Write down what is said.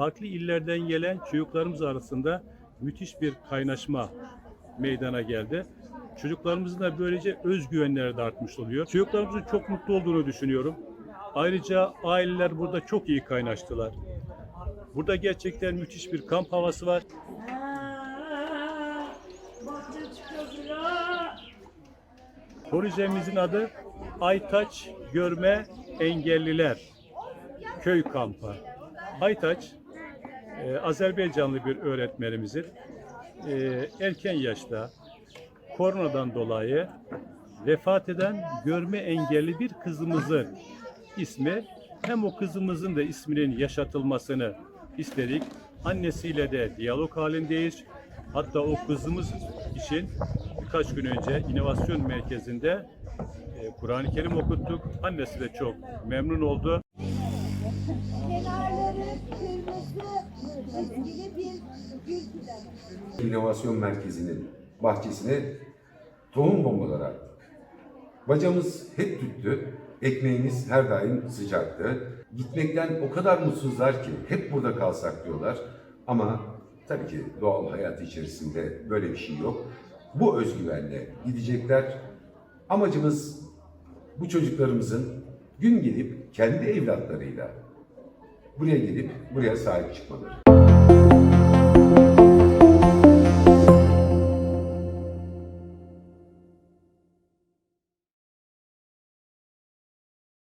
farklı illerden gelen çocuklarımız arasında müthiş bir kaynaşma meydana geldi. Çocuklarımızın da böylece özgüvenleri de artmış oluyor. Çocuklarımızın çok mutlu olduğunu düşünüyorum. Ayrıca aileler burada çok iyi kaynaştılar. Burada gerçekten müthiş bir kamp havası var. Projemizin adı Aytaç Görme Engelliler Köy Kampı. Aytaç, e, Azerbaycanlı bir öğretmenimizin e, erken yaşta koronadan dolayı vefat eden görme engelli bir kızımızın ismi hem o kızımızın da isminin yaşatılmasını istedik. Annesiyle de diyalog halindeyiz. Hatta o kızımız için birkaç gün önce inovasyon merkezinde e, Kur'an-ı Kerim okuttuk. Annesi de çok memnun oldu. Kenarları İnovasyon Merkezi'nin bahçesine tohum bombaları attık. Bacamız hep tüttü, ekmeğimiz her daim sıcaktı. Gitmekten o kadar mutsuzlar ki hep burada kalsak diyorlar. Ama tabii ki doğal hayat içerisinde böyle bir şey yok. Bu özgüvenle gidecekler. Amacımız bu çocuklarımızın gün gelip kendi evlatlarıyla buraya gelip buraya sahip çıkmaları.